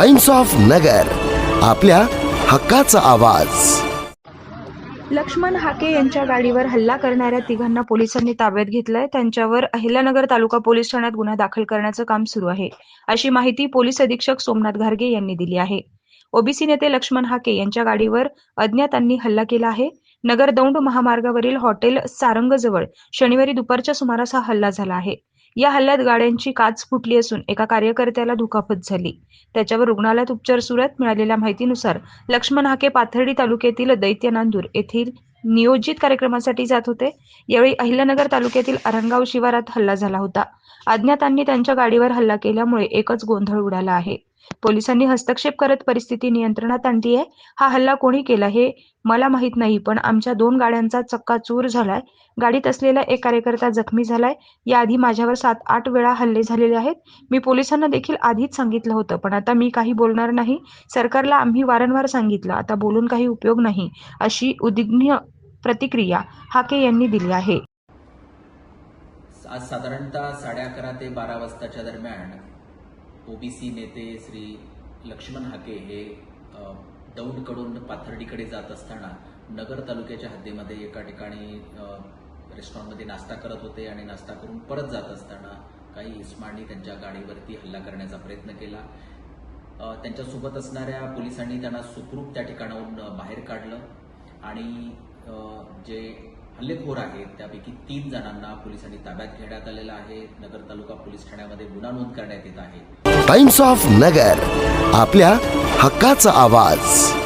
Times of नगर आपल्या हक्काचा आवाज. लक्ष्मण हाके यांच्या गाडीवर हल्ला करणाऱ्या तिघांना पोलिसांनी ताब्यात घेतलंय. त्यांच्यावर अहिल्यानगर तालुका पोलीस ठाण्यात गुन्हा दाखल करण्याचं काम सुरू आहे. अशी माहिती पोलीस अधीक्षक सोमनाथ घारगे यांनी दिली आहे. ओबीसी नेते लक्ष्मण हाके यांच्या गाडीवर अज्ञातांनी हल्ला केला आहे. नगर दौंड महामार्गावरील हॉटेल सारंगजवळ शनिवारी दुपारच्या सुमारास हा हल्ला झाला आहे. या हल्ल्यात गाड्यांची काच फुटली असून एका कार्यकर्त्याला दुखापत झाली. त्याच्यावर रुग्णालयात उपचार सुरू आहेत. मिळालेल्या माहितीनुसार लक्ष्मण हाके पाथर्डी तालुक्यातील दैत्य नांदूर येथील नियोजित कार्यक्रमासाठी जात होते. यावेळी अहिल्यानगर तालुक्यातील अरणगाव शिवारात हल्ला झाला होता. अज्ञातांनी त्यांच्या गाडीवर हल्ला केल्यामुळे एकच गोंधळ उडाला आहे. पोलिसांनी हस्तक्षेप करत परिस्थिती नियंत्रणात आणली आहे हा हल्ला कोणी केला हे मला माहीत नाही पण आमच्या दोन गाड्यांचा चक्काचूर झालाय. गाडीत असलेला एक कार्यकर्ता जखमी झालाय. याआधी माझ्यावर सात आठ वेळा हल्ले झालेले आहेत. मी पोलिसांना देखील आधीच सांगितलं होतं पण आता मी काही बोलणार नाही. सरकारला आम्ही वारंवार सांगितलं आता बोलून काही उपयोग नाही अशी उद्विग्न प्रतिक्रिया हाके यांनी दिली आहे. आज साधारणतः साडे अकरा ते बारा वाजताच्या दरम्यान ओबीसी नेते श्री लक्ष्मण हाके हे दौडकडून दौंडकडून पाथर्डीकडे जात असताना नगर तालुक्याच्या हद्दीमध्ये एका ठिकाणी रेस्टॉरंटमध्ये नाश्ता करत होते आणि नाश्ता करून परत जात असताना काही इस्मांनी त्यांच्या गाडीवरती हल्ला करण्याचा प्रयत्न केला. त्यांच्यासोबत असणाऱ्या पोलिसांनी त्यांना सुखरूप त्या ठिकाणाहून बाहेर काढलं आणि जे हल्लेखोर आहेत. त्यापैकी तीन जणांना पोलिसांनी ताब्यात घेण्यात आलेलं आहे. नगर तालुका पोलीस ठाण्यामध्ये गुन्हा नोंद करण्यात येत आहे. टाइम्स ऑफ नगर आपल्या हक्काचा आवाज.